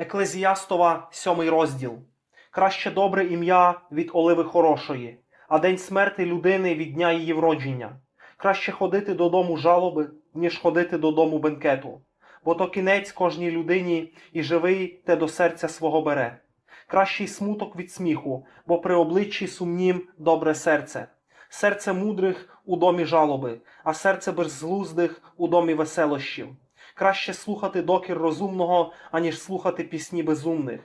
Еклезіастова, сьомий розділ. Краще добре ім'я від оливи хорошої, а день смерти людини від дня її вродження. Краще ходити додому жалоби, ніж ходити додому бенкету, бо то кінець кожній людині, і живий те до серця свого бере. Кращий смуток від сміху, бо при обличчі сумнім добре серце. Серце мудрих у домі жалоби, а серце безглуздих у домі веселощів. Краще слухати докір розумного, аніж слухати пісні безумних.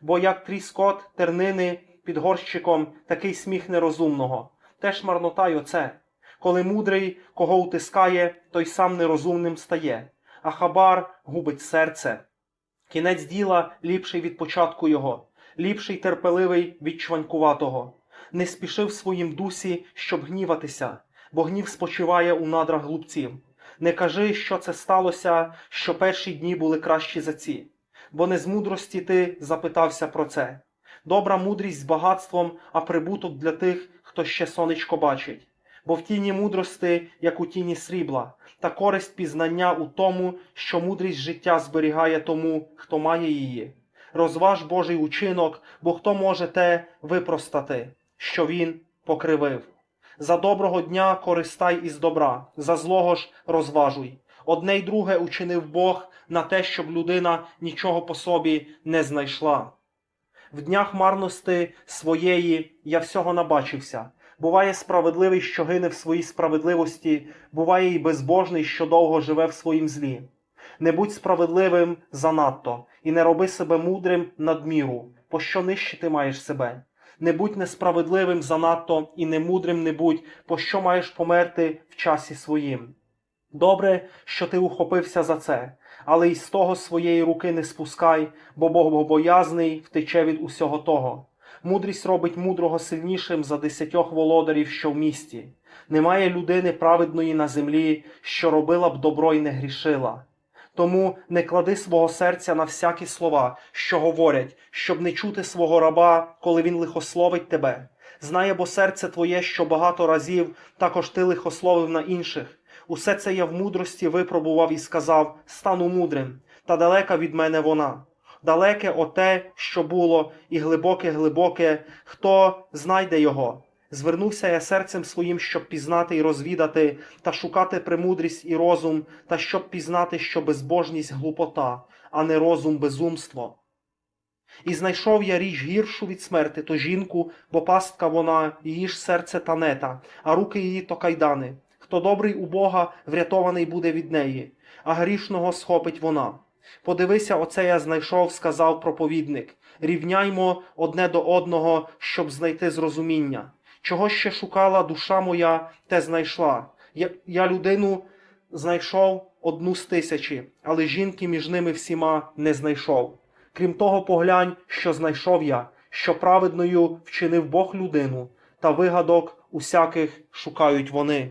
Бо як тріскот, тернини під горщиком, такий сміх нерозумного. Теж марнота й оце. Коли мудрий кого утискає, той сам нерозумним стає, а хабар губить серце. Кінець діла ліпший від початку його, ліпший терпеливий від чванькуватого. Не спіши в своїм дусі, щоб гніватися, бо гнів спочиває у надрах глупців. Не кажи, що це сталося, що перші дні були кращі за ці, бо не з мудрості ти запитався про це. Добра мудрість з багатством, а прибуток для тих, хто ще сонечко бачить. Бо в тіні мудрости, як у тіні срібла, та користь пізнання у тому, що мудрість життя зберігає тому, хто має її. Розваж Божий учинок, бо хто може те випростати, що він покривив. За доброго дня користай із добра, за злого ж розважуй. Одне й друге учинив Бог на те, щоб людина нічого по собі не знайшла. В днях марності своєї я всього набачився. Буває справедливий, що гине в своїй справедливості, буває і безбожний, що довго живе в своїм злі. Не будь справедливим занадто, і не роби себе мудрим надміру, пощо нищити маєш себе. Не будь несправедливим занадто і не мудрим не будь, пощо маєш померти в часі своїм. Добре, що ти ухопився за це, але й з того своєї руки не спускай, бо богобоязний втече від усього того. Мудрість робить мудрого сильнішим за десятьох володарів, що в місті. Немає людини праведної на землі, що робила б добро й не грішила. Тому не клади свого серця на всякі слова, що говорять, щоб не чути свого раба, коли він лихословить тебе. Знає бо серце твоє, що багато разів також ти лихословив на інших. Усе це я в мудрості випробував і сказав: стану мудрим, та далека від мене вона. Далеке оте, що було, і глибоке, глибоке, хто знайде його. Звернувся я серцем своїм, щоб пізнати і розвідати, та шукати премудрість і розум, та щоб пізнати, що безбожність глупота, а не розум безумство. І знайшов я річ гіршу від смерти, то жінку, бо пастка вона, її ж серце танета, а руки її то кайдани. Хто добрий у Бога, врятований буде від неї, а грішного схопить вона. Подивися, оце я знайшов, сказав проповідник. Рівняймо одне до одного, щоб знайти зрозуміння. Чого ще шукала душа моя, те знайшла. Я, я людину знайшов одну з тисячі, але жінки між ними всіма не знайшов. Крім того, поглянь, що знайшов я, що праведною вчинив Бог людину, та вигадок усяких шукають вони.